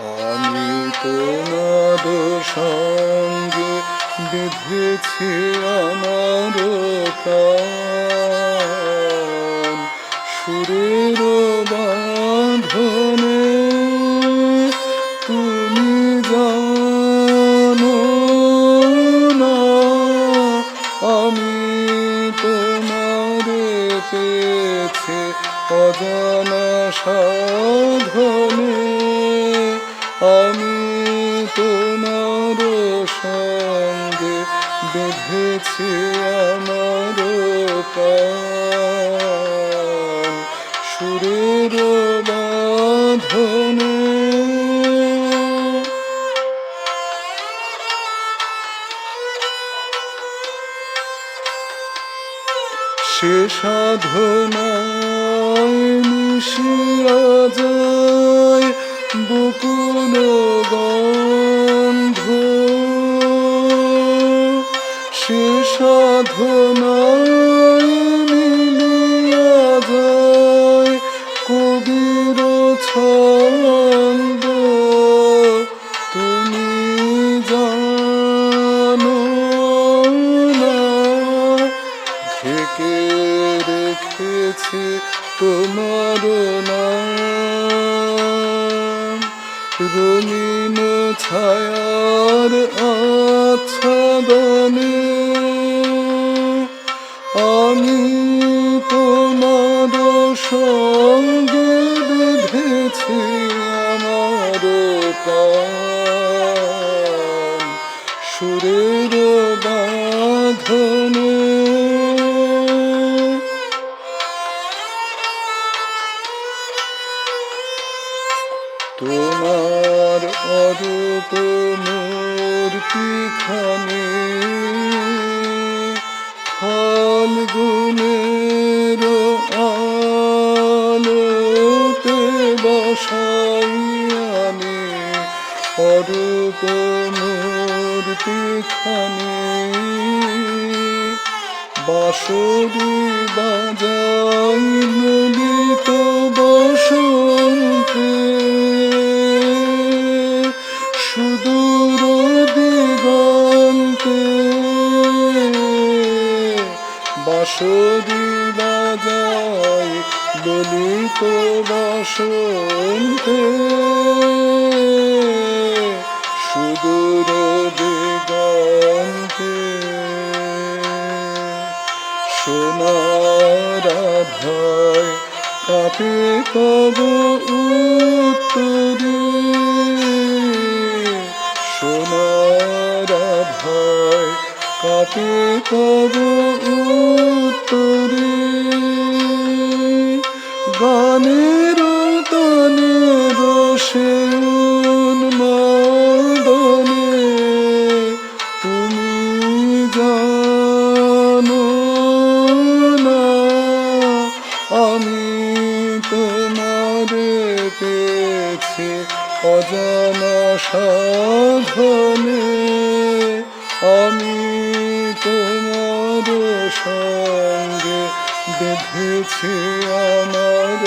আমি তোমার সঙ্গে বেঁধেছি আমার প্রাণ। সুরের বাঁধনে তুমি জানো না, আমি তোমারে পেয়েছি অজানা সাধনে। আমি তোমার সঙ্গে বেঁধেছি আমার সুরের বাঁধনে সে মিশিয়া যায়। বকুল গন্ধ সে সাধনায় মিলিয়া যায় কবির তুমি জানো না ঢেকে রেখেছি তোমার নাম। রঙিন ছায়ার আচ্ছাদনে আমি তোমার সঙ্গে বেঁধেছি আমার সুরের বাঁধনে তোমার অরূপ মূর্তিখানি ফাল্গুনের আলোতে বসাইয়ানি অরূপ মূর্তিখানি বাঁশরি বাজাই ললিত বসন্তে বাঁশরি বাজাই ললিত বসন্তে। সুদূর দিগন্তে সোনার ভয় কাপে তব উত্তরে। সোনার ভয় কাপে তব উত্তরে। গানের তনের সে উন্মাদনে। তুমি জানো না, আমি তোমারে পেয়েছি অজানা সাধনে। আমি সঙ্গে বেঁধেছি আমার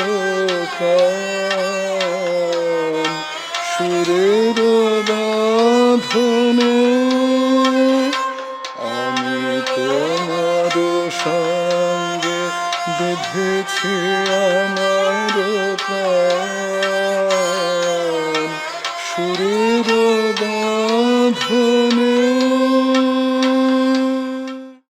সুরের বাঁধনে আমি তোমার সঙ্গে বেঁধেছি আমার সুরের বাঁধনে